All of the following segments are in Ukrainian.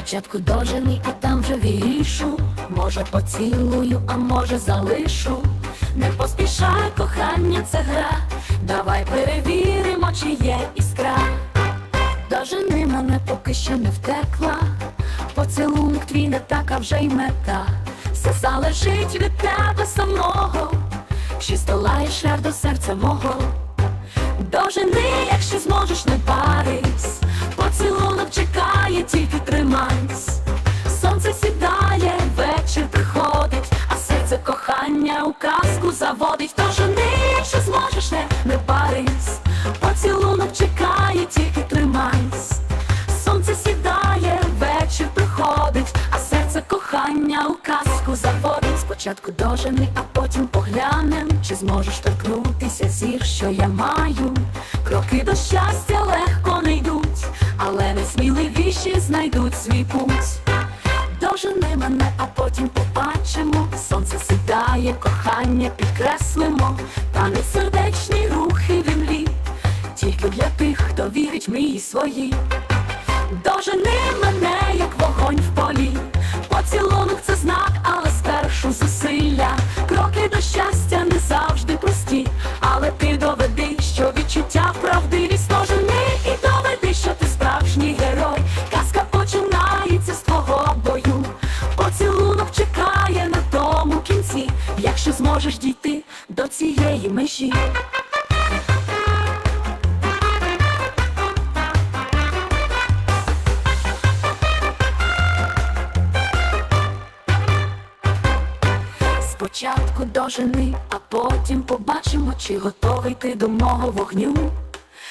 Спочатку дожени, а там вже вірішу. Може поцілую, а може залишу. Не поспішай, кохання, це гра. Давай перевіримо, чи є іскра. Дожени мене поки що не втекла. Поцілунок твій не така вже й мета. Все залежить від тебе самого. Чи здолаєш шлях до серця мого. Дожени, якщо зможеш, не парись. Спочатку дожени, а потім поглянем, чи зможеш торкнутися зір, що я маю. Кроки до щастя легко не йдуть, але найсміливіші знайдуть свій путь. Дожени мене, а потім побачимо. Сонце сідає, кохання підкреслимо, та не сердечні рухи в імлі, тільки для тих, хто вірить в мрії свої. Дожени мене, як вогонь в полі. Поцілунок це знак, Але ти доведи, що відчуття правдиві Дожени і доведи, що ти справжній герой. Казка починається з твого бою. Поцілунок чекає на тому кінці, якщо зможеш дійти до цієї межі. Спочатку дожени, а потім побачимо, чи готовий ти до мого вогню.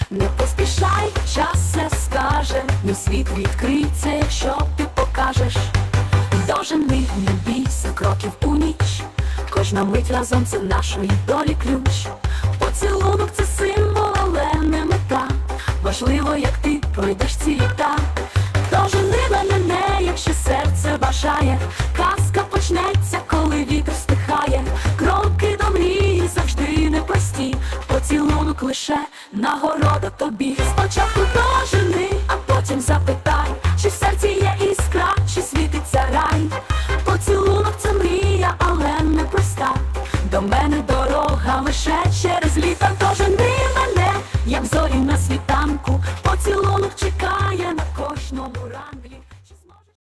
Не поспішай, час все скаже, мій світ відкриється, якщо ти покажеш. Дожени, не бійся кроків у ніч. Кожна мить разом це нашої долі ключ. Поцілунок це символ, але не мета. Важливо, як ти пройдеш ці літа. Дожени мене, якщо серце бажає, лише нагороду тобі. Спочатку до а потім запитай, чи в серці є іскра, чи світиться рай. Поцілунок це мрія, але не проста. До мене дорога лише через літа до жени мене, як зорі на світанку, поцілунок чекає на кожному ранку.